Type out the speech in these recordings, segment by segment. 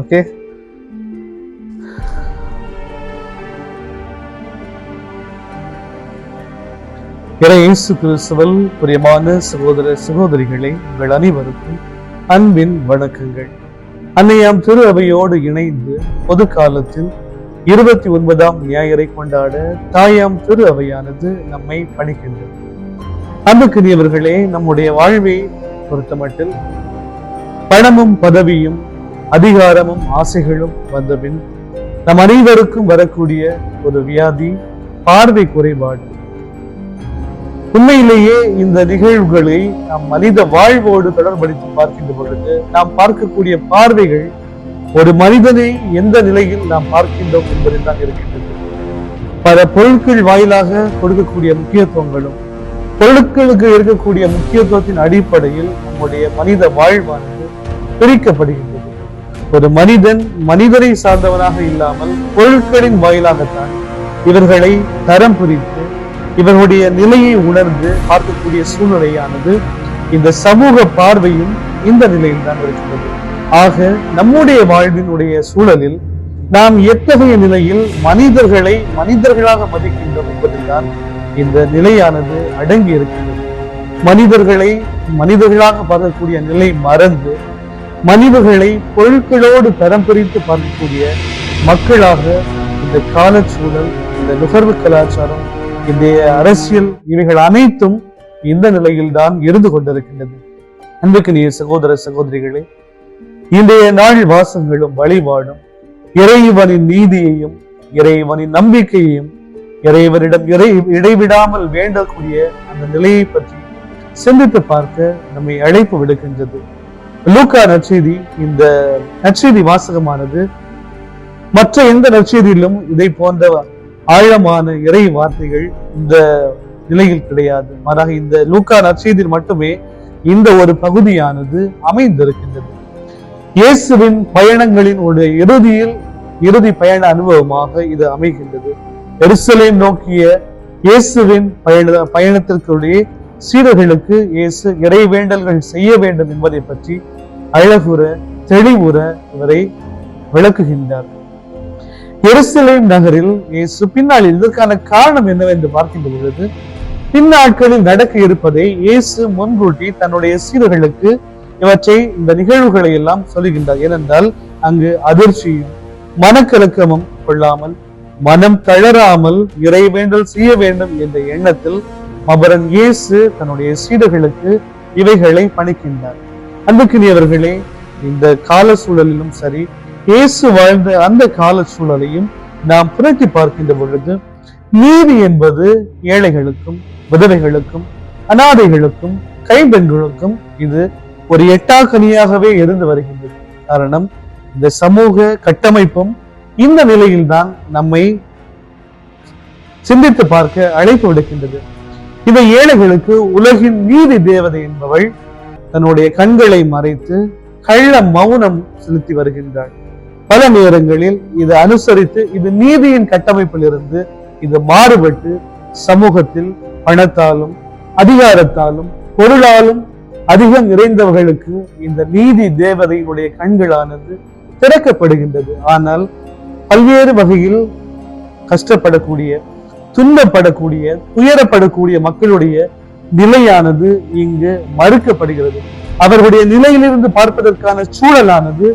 Okay. இறை இயேசு கிறிஸ்துவல் பிரியமான சகோதர சகோதரிகளை உங்கள் அனைவருக்கும் அன்பின் வணக்கங்கள். அன்னையாம் திரு அவையோடு இணைந்து பொது காலத்தில் இருபத்தி ஒன்பதாம் ஞாயிறை கொண்டாட தாயாம் திரு அவையானது நம்மை பணிக்கின்றது. அன்புக்குரியவர்களே நம்முடைய வாழ்வை பொறுத்தமட்டில் பணமும் பதவியும் அதிகாரமும் ஆசைகளும் வந்தபின் நம் அனைவருக்கும் வரக்கூடிய ஒரு வியாதி பார்வை குறைபாடு. உண்மையிலேயே இந்த நிகழ்வுகளை நாம் மனித வாழ்வோடு தொடர்படுத்தி பார்க்கின்ற பொழுது நாம் பார்க்கக்கூடிய பார்வைகள் ஒரு மனிதனை எந்த நிலையில் நாம் பார்க்கின்றோம் என்பதில் தான் இருக்கின்றது. பல பொருட்கள் வாயிலாக கொடுக்கக்கூடிய முக்கியத்துவங்களும் பொருட்களுக்கு இருக்கக்கூடிய முக்கியத்துவத்தின் அடிப்படையில் நம்முடைய மனித வாழ்வானது பிரிக்கப்படுகிறது ஒரு மனிதன் மனிதரை சார்ந்தவனாக இல்லாமல் பொருட்களின் வாயிலாகத்தான் இவர்களை தரம் பிரித்து இவர்களுடைய நிலையை உணர்ந்து பார்க்கக்கூடிய சூழ்நிலையானது இந்த சமூக பார்வையும் இந்த நிலையில் தான் இருக்கிறது. ஆக நம்முடைய வாழ்வினுடைய சூழலில் நாம் எத்தகைய நிலையில் மனிதர்களை மனிதர்களாக மதிக்கின்றோம் என்பதில்தான் இந்த நிலையானது அடங்கி இருக்கிறது. மனிதர்களை மனிதர்களாக பார்க்கக்கூடிய நிலை மறந்து மனிதர்களை பொருட்களோடு தரம் பிரித்து பார்க்கக்கூடிய மக்களாக இந்த காலச்சூழல் இந்த நுகர்வு கலாச்சாரம் இந்த அரசியல் இவைகள் அனைத்தும் இந்த நிலையில் தான் இருந்து கொண்டிருக்கின்றது. அன்புக்கு நீ சகோதர சகோதரிகளே இன்றைய நாள் வாசங்களும் வழிபாடும் இறைவனின் நீதியையும் இறைவனின் நம்பிக்கையையும் இறைவனிடம் இறை இடைவிடாமல் வேண்டக்கூடிய அந்த நிலையை பற்றி சிந்தித்து பார்க்க நம்மை அழைப்பு விடுக்கின்றது. லூக்கா நற்செய்தி இந்த நற்செய்தி வாசகமானது மற்ற எந்த நற்செய்தியிலும் இதை போன்ற ஆழமான இறை வார்த்தைகள் இந்த நிலையில் கிடையாது. மாறாக இந்த லூக்கா நற்செய்தியில் மட்டுமே இந்த ஒரு பகுதியானது அமைந்திருக்கின்றது. இயேசுவின் பயணங்களின் ஒரு இறுதியில் இறுதி பயண அனுபவமாக இது அமைகின்றது. எருசலேம் நோக்கிய இயேசுவின் பயண பயணத்திற்குடைய சீடர்களுக்கு இயேசு இறை வேண்டல்கள் செய்ய வேண்டும் என்பதை பற்றி அழகுற தெளிவுற இவரை விளக்குகின்றார். எருசலேம் நகரில் இயேசு பின்னால் இதற்கான காரணம் என்னவென்று பார்க்கின்ற பொழுது பின்னாட்களில் நடக்க இருப்பதை இயேசு முன்கூட்டி தன்னுடைய சீடர்களுக்கு இவற்றை இந்த நிகழ்வுகளை எல்லாம் சொல்லுகின்றார். ஏனென்றால் அங்கு அதிர்ச்சியும் மனக்கலக்கமும் கொள்ளாமல் மனம் தளராமல் இறைவேண்டல் செய்ய வேண்டும் என்ற எண்ணத்தில் அபரன் இயேசு தன்னுடைய சீடர்களுக்கு இவைகளை பணிக்கின்றார். அன்புக்குரியவர்களே இந்த கால சூழலிலும் சரி இயேசு வாழ்ந்த அந்த கால சூழலையும் நாம் புரட்டி பார்க்கின்ற பொழுது நீதி என்பது ஏழைகளுக்கும் விதவைகளுக்கும் அனாதைகளுக்கும் கைம்பெண்களுக்கும் இது ஒரு எட்டாக்கனியாகவே இருந்து வருகின்றது. காரணம் இந்த சமூக கட்டமைப்பும் இந்த நிலையில்தான் நம்மை சிந்தித்து பார்க்க அழைப்பு விடுக்கின்றது. இந்த ஏழைகளுக்கு உலகின் நீதி தேவதை என்பவள் தன்னுடைய கண்களை மறைத்து கள்ள மௌனம் செலுத்தி வருகின்றாள். பல நேரங்களில் இது அனுசரித்து இது நீதியின் கட்டமைப்பில் இருந்து இது மாறுபட்டு சமூகத்தில் பணத்தாலும் அதிகாரத்தாலும் பொருளாலும் அதிகம் நிறைந்தவர்களுக்கு இந்த நீதி தேவதையினுடைய கண்களானது திறக்கப்படுகின்றது. ஆனால் பல்வேறு வகையில் கஷ்டப்படக்கூடிய துன்பப்படக்கூடிய துயரப்படக்கூடிய மக்களுடைய நிலையானது இங்கு மறுக்கப்படுகிறது. அவர்களுடைய நிலையிலிருந்து பார்ப்பதற்கான சூழலானது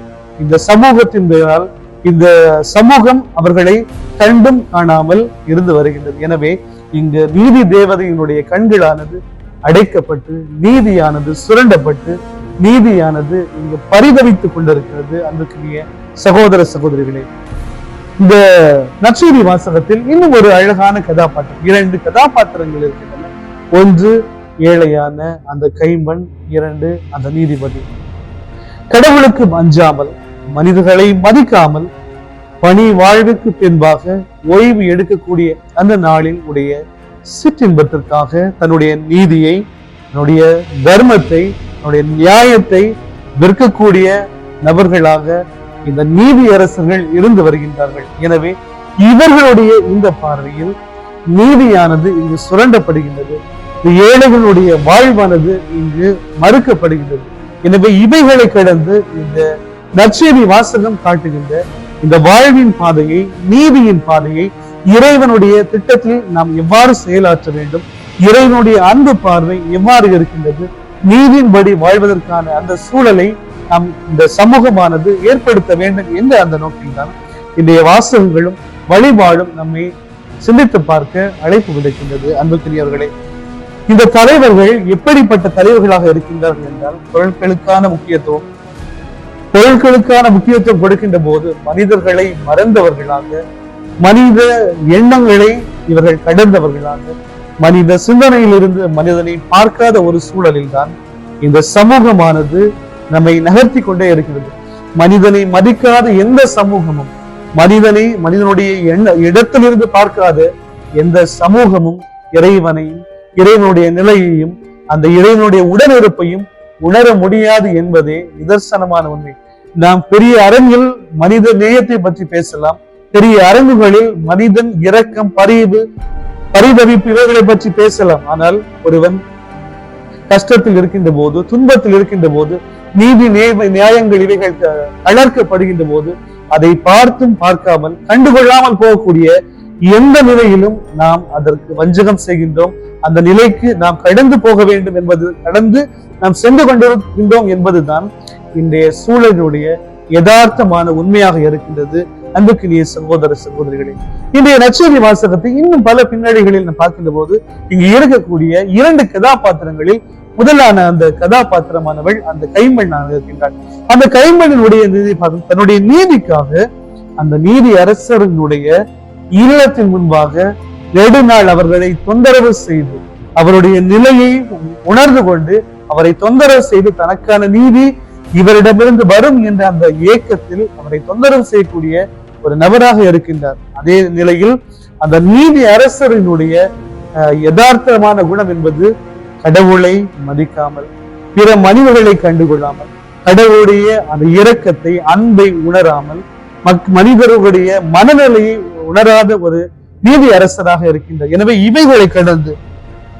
இந்த சமூகத்தின் பெயரால் இந்த சமூகம் அவர்களை கண்டும் காணாமல் இருந்து வருகின்றது. எனவே இங்கு நீதி தேவதையினுடைய கண்களானது அடைக்கப்பட்டு நீதியானது சுரண்டப்பட்டு நீதியானது இங்கு பரிதவித்துக் கொண்டிருக்கிறது. அன்புக்குரிய சகோதர சகோதரிகளே இந்த நற்செய்தி வாசகத்தில் இன்னும் ஒரு அழகான கதாபாத்திரம். இரண்டு கதாபாத்திரங்கள் இருக்கின்றன. ஒன்று ஏழையான அந்த கைம்பன் இரண்டு அந்த நீதிபதி. கடவுளுக்கு அஞ்சாமல் மனிதர்களை மதிக்காமல் பணி வாழ்வுக்கு பின்பாக ஓய்வு எடுக்கக்கூடிய அந்த நாளில் உடைய சிற்றின்பத்திற்காக தன்னுடைய நீதியை தன்னுடைய தர்மத்தை தன்னுடைய நியாயத்தை விற்கக்கூடிய நபர்களாக இந்த நீதி அரசர்கள் இருந்து வருகின்றார்கள். எனவே இவர்களுடைய இந்த பார்வையில் நீதியானது இங்கு சுரண்டப்படுகின்றது. ஏழைகளுடைய வாழ்வானது இங்கு மறுக்கப்படுகின்றது. எனவே இவைகளை கடந்து இந்த நற்செய்தி வாசகம் காட்டுகின்ற இந்த வாழ்வின் பாதையை நீதியின் பாதையை இறைவனுடைய திட்டத்தில் நாம் எவ்வாறு செயலாற்ற வேண்டும்? இறைவனுடைய அன்பு பார்வை எவ்வாறு இருக்கின்றது? நீதியின்படி வாழ்வதற்கான அந்த சூழலை நம் இந்த சமூகமானது ஏற்படுத்த வேண்டும் என்ற அந்த நோக்கில்தான் இன்றைய வாசகங்களும் வழிபாடும் நம்மை சிந்தித்து பார்க்க அழைப்பு விடுக்கின்றது. அன்புக்குரியவர்களே இந்த தலைவர்கள் எப்படிப்பட்ட தலைவர்களாக இருக்கின்றார்கள் என்றால் பொருட்களுக்கான முக்கியத்துவம் பொருட்களுக்கான முக்கியத்துவம் கொடுக்கின்ற போது மனிதர்களை மறந்தவர்களாக மனித எண்ணங்களை இவர்கள் கடந்தவர்களாக மனித சிந்தனையிலிருந்து மனிதனை பார்க்காத ஒரு சூழலில் தான் இந்த சமூகமானது நம்மை நகர்த்தி கொண்டே இருக்கிறது. மனிதனை மதிக்காத எந்த சமூகமும் மனிதனை மனிதனுடைய எண்ண இடத்திலிருந்து பார்க்காத எந்த சமூகமும் இறைவனையும் இறைவனுடைய நிலையையும் அந்த இறைவனுடைய உடனிருப்பையும் உணர முடியாது என்பதே நிதர்சனமான உண்மை. நாம் பெரிய அரங்கில் மனித நேயத்தை பற்றி பேசலாம். பெரிய அரங்குகளில் மனிதன் இரக்கம் பரிவு பரிதவிப்பு இவர்களை பற்றி பேசலாம். ஆனால் ஒருவன் கஷ்டத்தில் இருக்கின்ற போது துன்பத்தில் இருக்கின்ற போது நீதி நேர்மை நியாயங்கள் இவைகள் தளர்க்கப்படுகின்ற போது அதை பார்த்தும் பார்க்காமல் கண்டுகொள்ளாமல் போகக்கூடிய எந்த நிலையிலும் நாம் அதற்கு வஞ்சகம் செய்கின்றோம். அந்த நிலைக்கு நாம் கடந்து போக வேண்டும் என்பது கடந்து நாம் சென்று கொண்டிருக்கின்றோம் என்பதுதான் இன்றைய சூழலினுடைய யதார்த்தமான உண்மையாக இருக்கின்றது. அன்புக்கினிய சகோதர சகோதரிகளே இன்றைய நச்சரி வாசகத்தை இன்னும் பல பின்னணிகளில் நாம் பார்க்கின்ற போது இங்கு இருக்கக்கூடிய இரண்டு கதாபாத்திரங்களில் முதலான அந்த கதாபாத்திரமானவள் அந்த கைம்பெண்ணாக இருக்கின்றாள். அந்த கைம்பெண்ணினுடைய நீதி தன்னுடைய நீதிக்காக அந்த நீதி அரசர்களுடைய இல்லத்தின் முன்பாக நெடுநாள் அவர்களை தொந்தரவு செய்து அவருடைய நிலையை உணர்ந்து கொண்டு அவரை தொந்தரவு செய்து தனக்கான நீதி இவரிடமிருந்து வரும் என்ற அந்த ஏக்கத்தில் அவரை தொந்தரவு செய்யக்கூடிய ஒரு நபராக இருக்கின்றார். அதே நிலையில் அந்த நீதி அரசரினுடைய அஹ், யதார்த்தமான குணம் என்பது கடவுளை மதிக்காமல் பிற மனிதர்களை கண்டுகொள்ளாமல் கடவுளுடைய அந்த இரக்கத்தை அன்பை உணராமல் மக்- மனிதர்களுடைய மனநிலையை உணராத ஒரு நீதி அரசராக இருக்கின்றார் எனவே இவைகளை கடந்து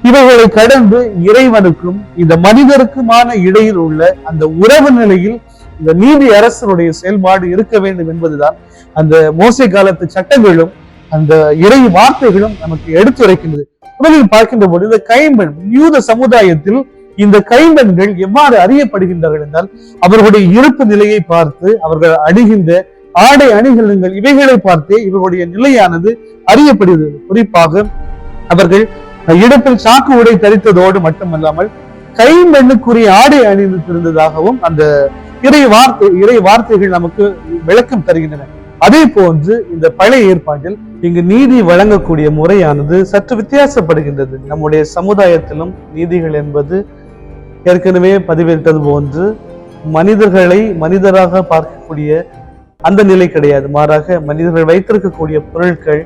இவைகளை கடந்து இறைவனுக்கும் இந்த மனிதருக்குமான இடையில் உள்ள அந்த உறவு நிலையில் இந்த நீதி அரசருடைய செயல்பாடு இருக்க வேண்டும் என்பதுதான் அந்த மோசை காலத்து சட்டங்களும் அந்த இறை வார்த்தைகளும் நமக்கு எடுத்துரைக்கின்றது. முதலில் பார்க்கின்ற போது இந்த கைம்பெண் யூத சமுதாயத்தில் இந்த கைம்பெண்கள் எவ்வாறு அறியப்படுகின்றார்கள் என்றால் அவர்களுடைய இருப்பு நிலையை பார்த்து அவர்கள் அணிகின்ற ஆடை அணிகலன்கள் இவைகளை பார்த்தே இவர்களுடைய நிலையானது அறியப்படுகிறது. குறிப்பாக அவர்கள் இடத்தில் சாக்கு உடை தரித்ததோடு மட்டுமல்லாமல் கைம்பெண்ணுக்குரிய ஆடை அணிந்திருந்ததாகவும் அந்த இறை வார்த்தை இறை வார்த்தைகள் நமக்கு விளக்கம் தருகின்றன. அதே போன்று இந்த பழைய ஏற்பாட்டில் இங்கு நீதி வழங்கக்கூடிய முறையானது சற்று வித்தியாசப்படுகின்றது. நம்முடைய சமுதாயத்திலும் நீதிகள் என்பது ஏற்கனவே பதிவிட்டது போன்று மனிதர்களை மனிதராக பார்க்கக்கூடிய அந்த நிலை கிடையாது. மாறாக மனிதர்கள் வைத்திருக்கக்கூடிய பொருட்கள்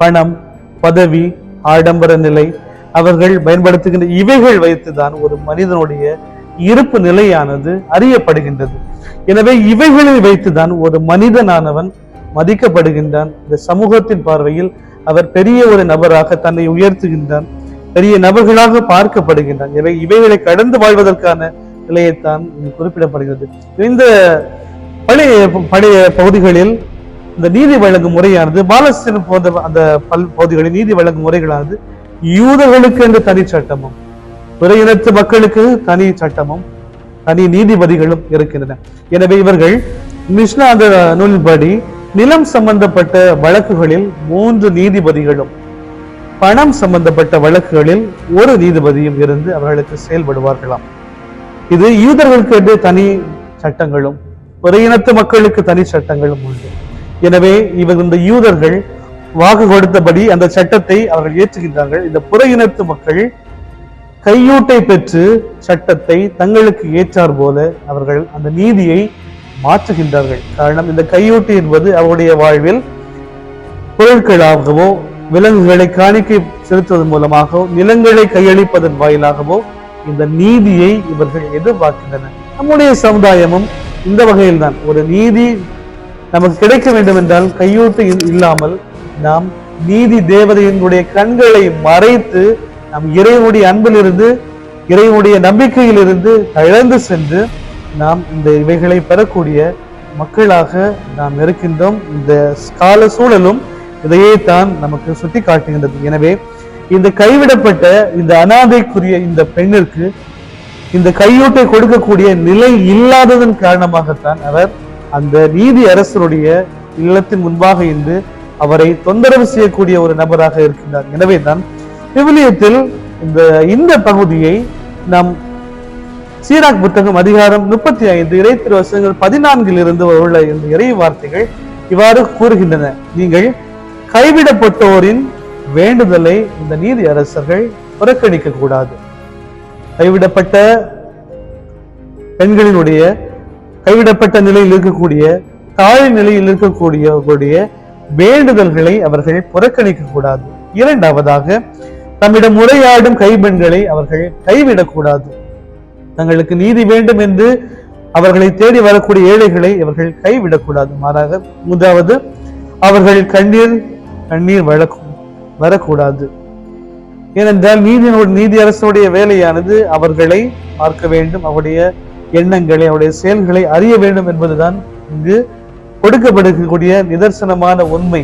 பணம் பதவி ஆடம்பர நிலை அவர்கள் பயன்படுத்துகின்ற இவைகள் வைத்துதான் ஒரு மனிதனுடைய இருப்பு நிலையானது அறியப்படுகின்றது. எனவே இவைகளை வைத்துதான் ஒரு மனிதனானவன் மதிக்கப்படுகின்றான். இந்த சமூகத்தின் பார்வையில் அவர் பெரிய ஒரு நபராக தன்னை உயர்த்துகின்றான். பெரிய நபர்களாக பார்க்கப்படுகின்றான். இவை இவைகளை கடந்து வாழ்வதற்கான நிலையைத்தான் இங்கு குறிப்பிடப்படுகிறது. இந்த பழைய பழைய பகுதிகளில் இந்த நீதி வழங்கும் முறையானது பாலஸ்தீன் போன்ற அந்த பல் பகுதிகளில் நீதி வழங்கும் முறைகளானது யூதர்களுக்கு என்று தனி சட்டமும் பிற இனத்து மக்களுக்கு தனி சட்டமும் தனி நீதிபதிகளும் இருக்கின்றன. எனவே இவர்கள் மிஷ்னா அந்த நூலின்படி நிலம் சம்பந்தப்பட்ட வழக்குகளில் மூன்று நீதிபதிகளும் பணம் சம்பந்தப்பட்ட வழக்குகளில் ஒரு நீதிபதியும் இருந்து அவர்களுக்கு செயல்படுவார்களாம். இது யூதர்களுக்கு என்று தனி சட்டங்களும் பிற இனத்து மக்களுக்கு தனி சட்டங்களும் உண்டு. எனவே இவர் இந்த யூதர்கள் வாக்கு கொடுத்தபடி அந்த சட்டத்தை அவர்கள் ஏற்றுகின்றார்கள். இந்த புற இனத்து மக்கள் கையூட்டை பெற்று சட்டத்தை தங்களுக்கு ஏற்றார் போல அவர்கள் அந்த நீதியை மாற்றுகின்றார்கள். காரணம் இந்த கையூட்டு என்பது அவருடைய வாழ்வில் பொருட்களாகவோ விலங்குகளை காணிக்கை செலுத்துவதன் மூலமாகவோ நிலங்களை கையளிப்பதன் வாயிலாகவோ இந்த நீதியை இவர்கள் எதிர்பார்க்கின்றனர். நம்முடைய சமுதாயமும் இந்த வகையில்தான். ஒரு நீதி நமக்கு கிடைக்க வேண்டும் என்றால் கையூட்டு இல்லாமல் நாம் நீதி தேவதையினுடைய கண்களை மறைத்து நம் இறைவனுடைய அன்பிலிருந்து இறைவனுடைய நம்பிக்கையிலிருந்து தழந்து சென்று நாம் இந்த இவைகளை பெறக்கூடிய மக்களாக நாம் இருக்கின்றோம். இந்த கால சூழலும் இதையே தான் நமக்கு சுட்டி காட்டுகின்றது எனவே இந்த கைவிடப்பட்ட இந்த அனாதைக்குரிய இந்த பெண்ணிற்கு இந்த கையூட்டை கொடுக்கக்கூடிய நிலை இல்லாததன் காரணமாகத்தான் அவர் அந்த நீதி அரசருடைய இல்லத்தின் முன்பாக இருந்து அவரை தொந்தரவு செய்யக்கூடிய ஒரு நபராக இருக்கின்றார். எனவே தான் விவிலியத்தில் இந்த இந்த பகுதியை நாம் சீராக் புத்தகம் அதிகாரம் முப்பத்தி ஐந்து இறை வருஷங்கள் பதினான்கில் இருந்து உள்ள இந்த இறை வார்த்தைகள் இவ்வாறு கூறுகின்றன. நீங்கள் கைவிடப்பட்டோரின் வேண்டுதலை இந்த நீதி அரசர்கள் புறக்கணிக்க கூடாது. கைவிடப்பட்ட பெண்களினுடைய கைவிடப்பட்ட நிலையில் இருக்கக்கூடிய தாழ் நிலையில் இருக்கக்கூடிய வேண்டுதல்களை அவர்கள் புறக்கணிக்க கூடாது. இரண்டாவதாக தம்மிடம் முறையாடும் கைப்பெண்களை அவர்கள் கைவிடக்கூடாது. தங்களுக்கு நீதி வேண்டும் என்று அவர்களை தேடி வரக்கூடிய ஏழைகளை அவர்கள் கைவிடக்கூடாது. மாறாக முதலாவது அவர்கள் கண்ணீர் கண்ணீர் வழக்கும் வரக்கூடாது. ஏனென்றால் நீதியினோட நீதி அரசுடைய வேலையானது அவர்களை பார்க்க வேண்டும் அவருடைய எண்ணங்களை அவருடைய செயல்களை அறிய வேண்டும் என்பதுதான் இங்கு கொடுக்கப்படுகக்கூடிய நிதர்சனமான உண்மை.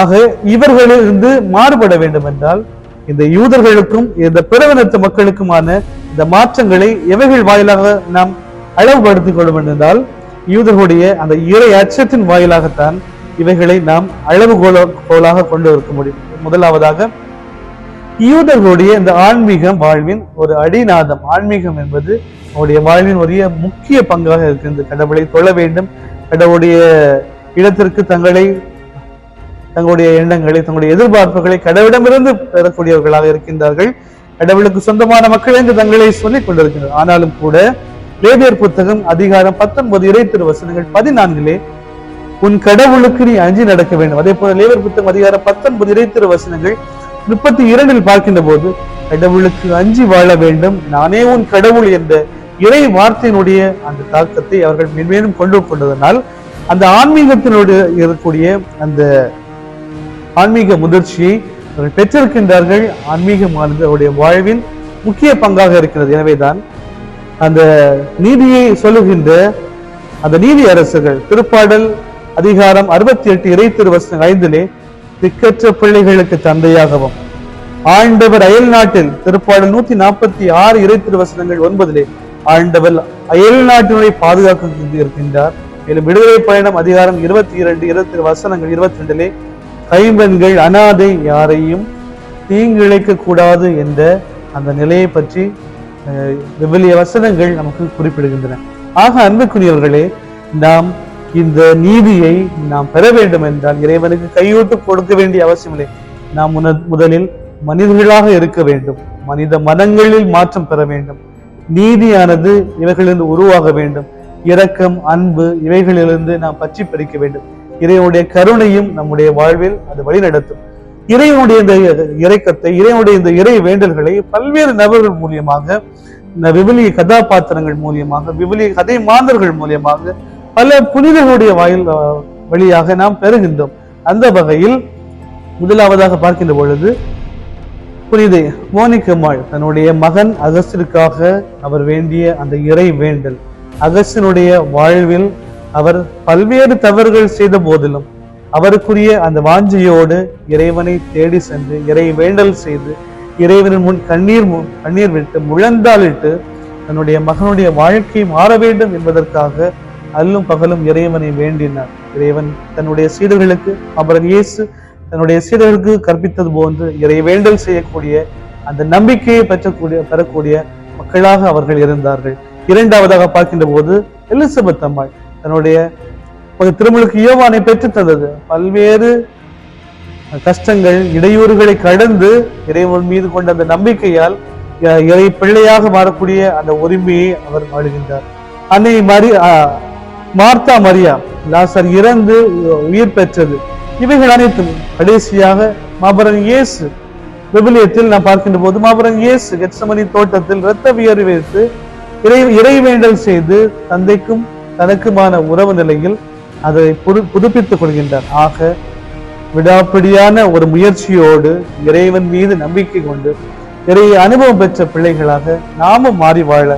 ஆக இவர்களிலிருந்து மாறுபட வேண்டும் என்றால் இந்த யூதர்களுக்கும் இந்த பிறவினத்து மக்களுக்குமான இந்த மாற்றங்களை எவைகள் வாயிலாக நாம் அளவுபடுத்திக் கொள்ள என்றால் யூதர்களுடைய அந்த இறை அச்சத்தின் வாயிலாகத்தான் இவைகளை நாம் அளவுகோல கோலாக கொண்டு இருக்க முடியும். முதலாவதாக யூதர்களுடைய இந்த ஆன்மீகம் வாழ்வின் ஒரு அடிநாதம். ஆன்மீகம் என்பது அவருடைய வாழ்வின் ஒரு முக்கிய பங்காக இருக்கின்றது கடவுளை தொழ வேண்டும். கடவுளுடைய இடத்திற்கு தங்களை தங்களுடைய எண்ணங்களை தங்களுடைய எதிர்பார்ப்புகளை கடவுளிடமிருந்து பெறக்கூடியவர்களாக இருக்கின்றார்கள். கடவுளுக்கு சொந்தமான மக்கள் என்று தங்களை சொல்லிக் கொண்டிருக்கின்றனர். ஆனாலும் கூட லேபியர் புத்தகம் அதிகாரம் பத்தொன்பது இறை திருவசனங்கள் பதினான்கிலே உன் கடவுளுக்கு நீ அஞ்சி நடக்க வேண்டும். அதே போல லேபர் புத்தகம் அதிகாரம் பத்தொன்பது இறை திருவசனங்கள் முப்பத்தி இரண்டில் பார்க்கின்ற போது கடவுளுக்கு அஞ்சி வாழ வேண்டும். நானே உன் கடவுள் என்ற இறை வார்த்தையினுடைய அந்த தாக்கத்தை அவர்கள் மென்மேலும் கொண்டு கொண்டதனால் அந்த ஆன்மீகத்தினுடைய இருக்கக்கூடிய அந்த ஆன்மீக முதிர்ச்சியை அவர்கள் பெற்றிருக்கின்றார்கள். ஆன்மீகமானது அவருடைய வாழ்வின் முக்கிய பங்காக இருக்கிறது. எனவேதான் அந்த நீதியை சொல்லுகின்ற அந்த நீதி அரசுகள் திருப்பாடல் அதிகாரம் அறுபத்தி எட்டு இறை திருவசனம் ஐந்திலே திக்கற்ற பிள்ளைகளுக்கு தந்தையாகவும் ஆண்டவர் அயல் நாட்டில் திருப்பாடல் நூத்தி நாற்பத்தி ஆறு இறை திருவசனங்கள் ஒன்பதிலே ஆண்டவர் அயல் நாட்டினுடைய பாதுகாக்க இருக்கின்றார். மேலும் விடுதலை பயணம் அதிகாரம் இருபத்தி இரண்டு இருபத்தி வசனங்கள் இருபத்தி ரெண்டிலே கைம்பெண்கள் அனாதை யாரையும் தீங்கிழைக்க கூடாது என்ற அந்த நிலையை பற்றி வெவ்வேறு வசனங்கள் நமக்கு குறிப்பிடுகின்றன. ஆக அன்புக்குரியவர்களே நாம் இந்த நீதியை நாம் பெற வேண்டும் என்றால் இறைவனுக்கு கையூட்டு கொடுக்க வேண்டிய அவசியமில்லை. நாம் முதலில் மனிதர்களாக இருக்க வேண்டும். மனித மனங்களில் மாற்றம் பெற வேண்டும். நீதியானது இவைகளிலிருந்து உருவாக வேண்டும். இரக்கம் அன்பு இவைகளிலிருந்து நாம் பற்றி பிடிக்க வேண்டும். இறைவனுடைய கருணையும் நம்முடைய வாழ்வில் அது வழிநடத்தும். இறைவனுடைய இந்த இறைக்கத்தை இறைவனுடைய இந்த இறை வேண்டல்களை பல்வேறு நபர்கள் மூலியமாக இந்த விவிலிய கதாபாத்திரங்கள் மூலியமாக விவிலிய கதை மாந்தர்கள் மூலியமாக பல புனிதர்களுடைய வாயில் வழியாக நாம் பெறுகின்றோம். அந்த வகையில் முதலாவதாக பார்க்கின்ற பொழுது புனிதை மோனிக்கம்மாள் தன்னுடைய மகன் அகஸ்டிற்காக அவர் வேண்டிய அந்த இறை வேண்டல் அகஸ்டினுடைய வாழ்வில் அவர் பல்வேறு தவறுகள் செய்த போதிலும் அவருக்குரிய அந்த வாஞ்சையோடு இறைவனை தேடி சென்று இறை வேண்டல் செய்து இறைவனின் முன் கண்ணீர் மு- கண்ணீர் விட்டு முழந்தாளிட்டு தன்னுடைய மகனுடைய வாழ்க்கை மாற வேண்டும் என்பதற்காக அல்லும் பகலும் இறைவனை வேண்டினார். இறைவன் தன்னுடைய சீடர்களுக்கு அமரன் இயேசு தன்னுடைய சீடர்களுக்கு கற்பித்தது போன்று இறை வேண்டல் செய்யக்கூடிய அந்த நம்பிக்கையை பெற்றக்கூடிய பெறக்கூடிய மக்களாக அவர்கள் இருந்தார்கள். இரண்டாவதாக பார்க்கின்ற போது எலிசபெத் அம்மாள் தன்னுடைய ஒரு திருமலுக்கு யோவானை தந்தது பல்வேறு கஷ்டங்கள் இடையூறுகளை கடந்து இறைவன் மீது கொண்ட அந்த நம்பிக்கையால் இறை பிள்ளையாக மாறக்கூடிய அந்த உரிமையை அவர் வாழுகின்றார் அன்னை மரி மார்த்தா மரியா லாசர் இறந்து உயிர் பெற்றது. இவைகள் அனைத்தும் கடைசியாக மாபரன் இயேசு விபிலியத்தில் நாம் பார்க்கின்ற போது மாபரன் இயேசு கெட்சமணி தோட்டத்தில் இரத்த வியர்வை வைத்து இறை இறைவேண்டல் செய்து தந்தைக்கும் தனக்குமான உறவு நிலையில் அதை புது புதுப்பித்துக் கொள்கின்றார். ஆக விடாப்பிடியான ஒரு முயற்சியோடு இறைவன் மீது நம்பிக்கை கொண்டு இறை அனுபவம் பெற்ற பிள்ளைகளாக நாமும் மாறி வாழ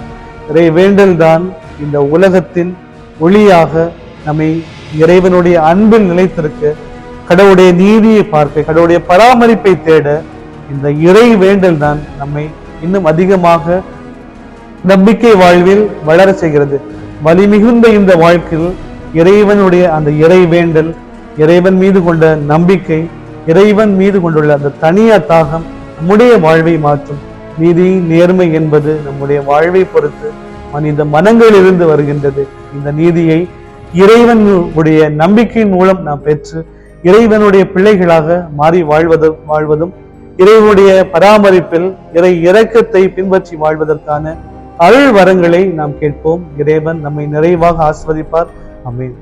இறை வேண்டல் தான் இந்த உலகத்தின் ஒளியாக நம்மை இறைவனுடைய அன்பில் நிலைத்திருக்க கடவுளுடைய நீதியை பார்க்க கடவுளுடைய பராமரிப்பை தேட இந்த இறை வேண்டல் தான் நம்மை இன்னும் அதிகமாக நம்பிக்கை வாழ்வில் வளர செய்கிறது. வலி மிகுந்த இந்த வாழ்க்கையில் இறைவனுடைய அந்த இறை வேண்டல் இறைவன் மீது கொண்ட நம்பிக்கை இறைவன் மீது கொண்டுள்ள அந்த தனிய தாகம் நம்முடைய வாழ்வை மாற்றும். நீதி நேர்மை என்பது நம்முடைய வாழ்வை பொறுத்து மனித மனங்களிலிருந்து வருகின்றது. இந்த நீதியை இறைவன் உடைய நம்பிக்கையின் மூலம் நாம் பெற்று இறைவனுடைய பிள்ளைகளாக மாறி வாழ்வதும் வாழ்வதும் இறைவனுடைய பராமரிப்பில் இறை இறக்கத்தை பின்பற்றி வாழ்வதற்கான அருள் வரங்களை நாம் கேட்போம். இறைவன் நம்மை நிறைவாக ஆஸ்வதிப்பார் அமீன்